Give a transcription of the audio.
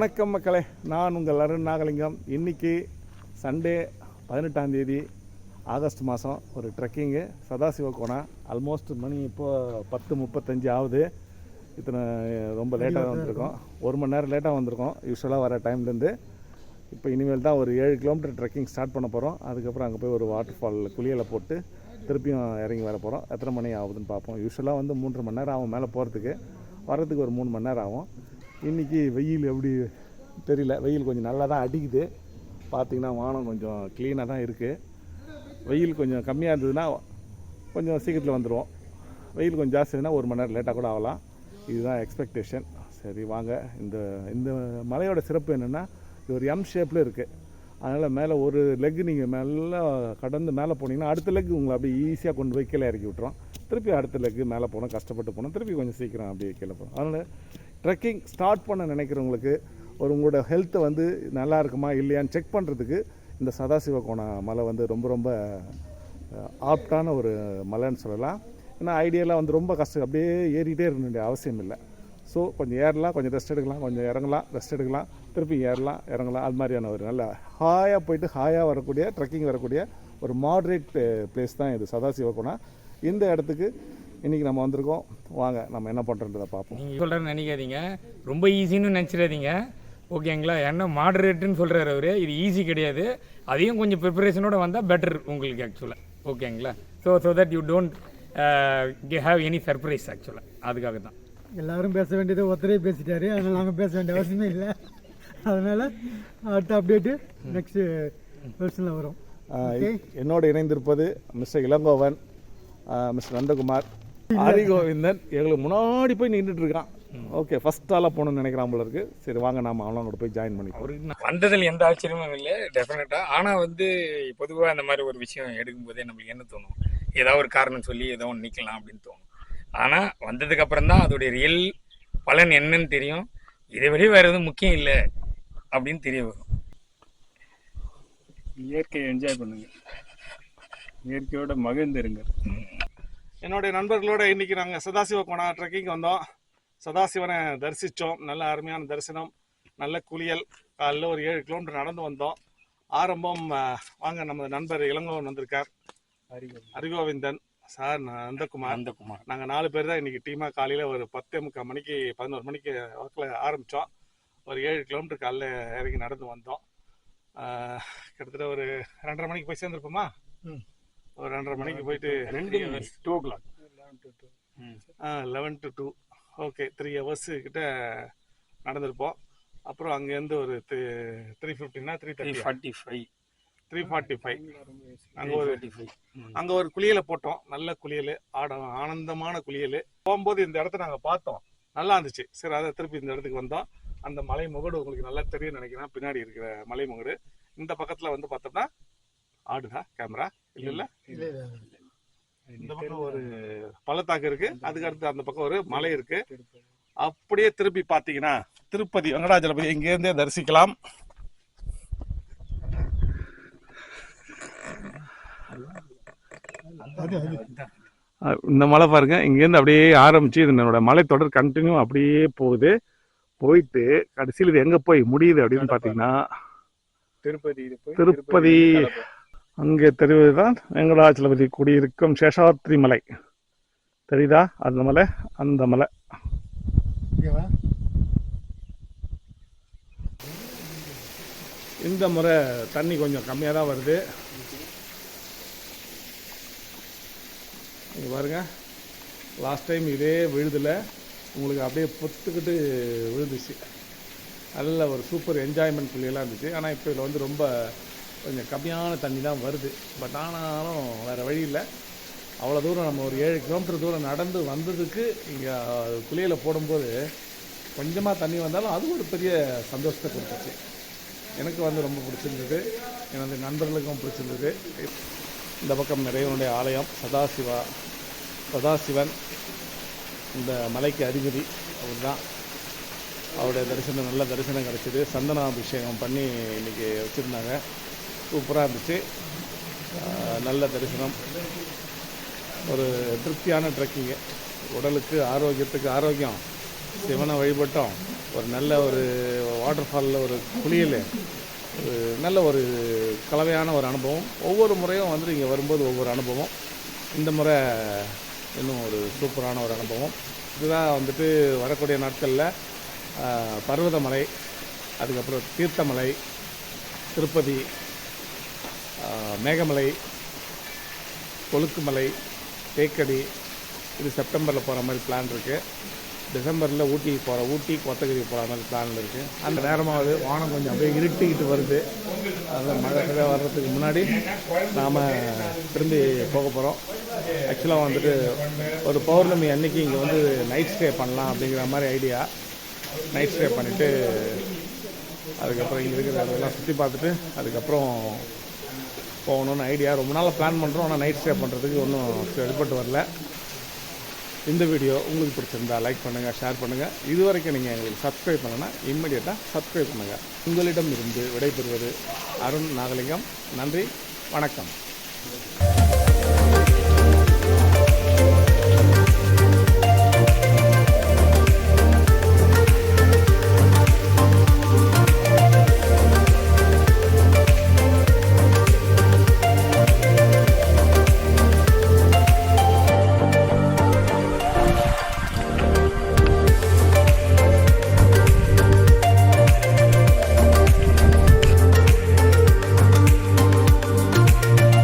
வணக்கம் மக்களே நான் உங்கள் அருண் நாகலிங்கம். இன்னைக்கு சண்டே பதினெட்டாம் தேதி ஆகஸ்ட் மாதம் ஒரு ட்ரெக்கிங்கு சதாசிவ கோணம் ஆல்மோஸ்ட் மணி இப்போ பத்து முப்பத்தஞ்சு ஆகுது. இத்தனை ரொம்ப லேட்டாக வந்திருக்கோம். ஒரு மணி நேரம் லேட்டாக வந்திருக்கோம். யூஸ்வலாக வர டைம்லேருந்து இப்போ இனிமேல் தான் ஒரு ஏழு கிலோமீட்டர் ட்ரெக்கிங் ஸ்டார்ட் பண்ண போகிறோம் அதுக்கப்புறம் அங்கே போய் ஒரு வாட்டர் ஃபால் குளியலை போட்டு திருப்பியும் இறங்கி வர போகிறோம் எத்தனை மணி ஆகுதுன்னு பார்ப்போம். யூஸ்வலாக வந்து மூன்றரை மணி நேரம் ஆகும் மேலே போகிறதுக்கு வர்றதுக்கு ஒரு மூணு மணி நேரம் ஆகும். இன்றைக்கி வெயில் எப்படி தெரியல. வெயில் கொஞ்சம் நல்லா தான் அடிக்குது. பார்த்திங்கன்னா வானம் கொஞ்சம் க்ளீனாக தான் இருக்குது வெயில் கொஞ்சம் கம்மியாக இருந்ததுன்னா கொஞ்சம் சீக்கிரத்தில் வந்துடுவோம் வெயில் கொஞ்சம் ஜாஸ்தி இருந்தால் ஒரு மணி நேரம் லேட்டாக கூட ஆகலாம். இதுதான் எக்ஸ்பெக்டேஷன் சரி வாங்க. இந்த இந்த மலையோட சிறப்பு என்னென்னா இது ஒரு எம் ஷேப்பில் இருக்குது அதனால் மேலே ஒரு லெக் நீங்கள் மேலே கடந்து மேலே போனீங்கன்னா அடுத்த லெக் உங்களை அப்படியே ஈஸியாக கொண்டு போய் கீழே இறக்கி விட்ரும் திருப்பி அடுத்த லெக்கு மேலே போனோம் கஷ்டப்பட்டு போனோம் திருப்பி கொஞ்சம் சீக்கிரம் அப்படியே கீழே போகணும். அதனால் ட்ரெக்கிங் ஸ்டார்ட் பண்ண நினைக்கிறவங்களுக்கு ஒரு உங்களோட ஹெல்த்தை வந்து நல்லா இருக்குமா இல்லையான்னு செக் பண்ணுறதுக்கு இந்த சதாசிவ கோண மலை வந்து ரொம்ப ரொம்ப ஆப்டான ஒரு மலைன்னு சொல்லலாம். ஏன்னா ஐடியாலாம் வந்து ரொம்ப கஷ்டம் அப்படியே ஏறிட்டே இருக்க வேண்டிய அவசியம் இல்லை. ஸோ கொஞ்சம் ஏறலாம் கொஞ்சம் ரெஸ்ட் எடுக்கலாம் கொஞ்சம் இறங்கலாம் ரெஸ்ட் எடுக்கலாம் திருப்பி ஏறலாம் இறங்கலாம். அது மாதிரியான ஒரு நல்ல ஹாயாக போயிட்டு ஹாயாக வரக்கூடிய ட்ரெக்கிங் வரக்கூடிய ஒரு மாட்ரேட் பிளேஸ் தான் இது சதாசிவ கோணம் இந்த இடத்துக்கு இன்றைக்கி நம்ம வந்திருக்கோம். வாங்க நம்ம என்ன பண்ணுறன்றதை பார்ப்போம். நீங்கள் சொல்கிறேன்னு நினைக்காதீங்க. ரொம்ப ஈஸின்னு நினச்சிடாதீங்க. ஓகேங்களா? என்ன மாடரேட்டுன்னு சொல்கிறாரு அவர். இது ஈஸி கிடையாது. அதையும் கொஞ்சம் ப்ரிப்பரேஷனோட வந்தால் பெட்டர் உங்களுக்கு ஆக்சுவலாக ஓகேங்களா? So so that you don't have any surprise ஆக்சுவலாக அதுக்காக தான். எல்லாரும் பேச வேண்டியது ஒருத்தரே பேசிட்டாரு. அதனால் நாங்கள் பேச வேண்டிய அவசியமே இல்லை. அதனால் அடுத்த அப்டேட்டு நெக்ஸ்ட்டு வெர்ஷனில் வரும். என்னோடு இணைந்திருப்பது மிஸ்டர் இளங்கோவன் மிஸ்டர் நந்தகுமார் ஹரிகோவிந்தன் எங்களுக்கு முன்னாடி போய் நின்றுட்டு இருக்கான் ஓகே ஃபர்ஸ்ட் ஆளாக போகணும்னு நினைக்கிறான் போல இருக்கு. சரி வாங்க நாம அவனோட கூட போய் ஜாயின் அவருக்கு நான் வந்ததில் எந்த ஆச்சரியமும் இல்லை டெஃபினட்டாக ஆனால் வந்து பொதுவாக அந்த மாதிரி ஒரு விஷயம் எடுக்கும்போதே நம்மளுக்கு என்ன தோணும்? ஏதாவது ஒரு காரணம் சொல்லி ஏதோ ஒன்று நிற்கலாம் அப்படின்னு தோணும். ஆனால் வந்ததுக்கு அப்புறம் தான் அதோடைய ரியல் பலன் என்னன்னு தெரியும். இதை விட வேறு எதுவும் முக்கியம் இல்லை அப்படின்னு தெரிய வரும். இயற்கையை என்ஜாய் பண்ணுங்க. இயற்கையோட மகிழ்ந்திருங்க என்னுடைய நண்பர்களோட இன்னைக்கு நாங்கள் சதாசிவ கோணா ட்ரெக்கிங் வந்தோம். சதாசிவனை தரிசித்தோம் நல்ல அருமையான தரிசனம் நல்ல குளியல். காலைல ஒரு ஏழு கிலோமீட்டர் நடந்து வந்தோம். ஆரம்பம் வாங்க நம்ம நண்பர் இளங்கோவன் வந்திருக்கார். ஹரிகோவிந்தன். சார் நந்தகுமார். நந்தகுமார். நாங்கள் நாலு பேர் தான் இன்றைக்கி டீமாக காலையில் ஒரு பத்தே முக்கால் மணிக்கு பதினோரு மணிக்கு வாக்கில் ஆரம்பித்தோம் ஒரு ஏழு கிலோமீட்டர் காலைல இறங்கி நடந்து வந்தோம். கிட்டத்தட்ட ஒரு ரெண்டரை மணிக்கு போய் சேர்ந்துருப்போமா? ஒரு ரெண்டரை மணிக்கு போயிட்டு ரெண்டு two o'clock eleven to two okay three hours கிட்ட நடந்திருப்போம். அப்புறம் அங்கேருந்து ஒரு three ஃபிஃப்டினா three three thirty forty five three forty five அங்கே ஒரு அங்கே ஒரு குளியலை போட்டோம். நல்ல குளியல் ஆட ஆனந்தமான குளியல். போகும்போது இந்த இடத்த நாங்கள் பார்த்தோம். நல்லா இருந்துச்சு. சரி அதை திருப்பி இந்த இடத்துக்கு வந்தோம். அந்த மலை முகடு உங்களுக்கு நல்லா தெரியும் நினைக்கிறேன். பின்னாடி இருக்கிற மலை முகடு. இந்த பக்கத்தில் வந்து பார்த்தோம்னா ஆடுதா கேமரா. இல்லை இல்லை. இந்த பக்கம் ஒரு பள்ளத்தாக்கு இருக்கு. அதுக்கு அடுத்து அந்த பக்கம் ஒரு மலை இருக்கு. அப்படியே திருப்பி பார்த்தீங்கன்னா திருப்பதி வெங்கடாஜலபதி இங்கேருந்தே தரிசிக்கலாம். அஹ் இந்த மலை பாருங்க. இங்கேருந்து அப்படியே ஆரம்பிச்சு இது என்னோட மலை தொடர் கண்டினியூ அப்படியே போகுது. போயிட்டு கடைசியில் இது எங்க போய் முடியுது அப்படின்னு பார்த்தீங்கன்னா திருப்பதி இது போய் திருப்பதி அங்கே தெரிவதுதான் வெங்கடாச்சலபதி குடியிருக்கும் சேஷாத்ரி மலை. தெரியுதா? அந்த மலை அந்த மலை. இந்த முறை தண்ணி கொஞ்சம் கம்மியாக தான் வருது. இங்க பாருங்க. லாஸ்ட் டைம் இதே விழுதில் உங்களுக்கு அப்படியே பொத்துக்கிட்டு விழுந்துச்சு. நல்ல ஒரு சூப்பர் என்ஜாய்மெண்ட் புள்ளியெல்லாம் இருந்துச்சு. ஆனால் இப்போ இதில் வந்து ரொம்ப கொஞ்சம் கம்மியான தண்ணி தான் வருது. பட் ஆனாலும் வேறு வழி இல்லை. அவ்வளோ தூரம் நம்ம ஒரு ஏழு கிலோமீட்டர் தூரம் நடந்து வந்ததுக்கு இங்கே குளியில் போடும்போது கொஞ்சமாக தண்ணி வந்தாலும் அது ஒரு பெரிய சந்தோஷத்தை கொடுத்துச்சு. எனக்கு வந்து ரொம்ப பிடிச்சிருந்தது. எனது நண்பர்களுக்கும் பிடிச்சிருந்தது. இந்த பக்கம் நிறையனுடைய ஆலயம் சதாசிவா சதாசிவன் இந்த மலைக்கு அதிபதி அவர் தான் அவருடைய தரிசனம் நல்ல தரிசனம் கிடச்சிது. சந்தனாபிஷேகம் பண்ணி இன்றைக்கி வச்சுருந்தாங்க. சூப்பராக இருந்துச்சு. நல்ல தரிசனம். ஒரு திருப்தியான ட்ரெக்கிங்கு உடலுக்கு ஆரோக்கியத்துக்கு ஆரோக்கியம். சிவனை வழிபட்டோம். ஒரு நல்ல ஒரு வாட்டர் ஃபாலில் ஒரு குளியல். ஒரு நல்ல ஒரு கலவையான ஒரு அனுபவம். ஒவ்வொரு முறையும் வந்து இங்கே வரும்போது ஒவ்வொரு அனுபவம். இந்த முறை இன்னும் ஒரு சூப்பரான ஒரு அனுபவம். இதுதான் வந்துட்டு வரக்கூடிய நாட்களில் பர்வதமலை அதுக்கப்புறம் தீர்த்தமலை திருப்பதி மேகமலை கொழுக்குமலை தேக்கடி இது செப்டம்பரில் போகிற மாதிரி பிளான் இருக்குது டிசம்பரில் ஊட்டி போகிற ஊட்டி கொத்தகிரி போகிற மாதிரி பிளான் இருக்குது அந்த நேரமாவது வானம் கொஞ்சம் அப்படியே இருட்டிக்கிட்டு வருது. அந்த மழை வர்றதுக்கு முன்னாடி நாம் திரும்பி போக போகிறோம் ஆக்சுவலாக வந்துட்டு ஒரு பௌர்ணமி அன்னைக்கு இங்கே வந்து நைட் ஸ்டே பண்ணலாம் அப்படிங்கிற மாதிரி ஐடியா நைட் ஸ்டே பண்ணிவிட்டு அதுக்கப்புறம் இங்கே இருக்கிற அதெல்லாம் சுற்றி பார்த்துட்டு அதுக்கப்புறம் போகணும்னு ஐடியா ரொம்ப நாளாக பிளான் பண்ணுறோம் ஆனால் நைட் ஸ்டே பண்ணுறதுக்கு ஒன்றும் எடுபட்டு வரல. இந்த வீடியோ உங்களுக்கு பிடிச்சிருந்தா லைக் பண்ணுங்கள் ஷேர் பண்ணுங்கள் இது வரைக்கும் நீங்கள் எங்களுக்கு சப்ஸ்கிரைப் பண்ணலன்னா இம்மிடியட்டாக சப்ஸ்கிரைப் பண்ணுங்கள் உங்களிடம் இருந்து விடைபெறுவது அருண் நாகலிங்கம். நன்றி வணக்கம்.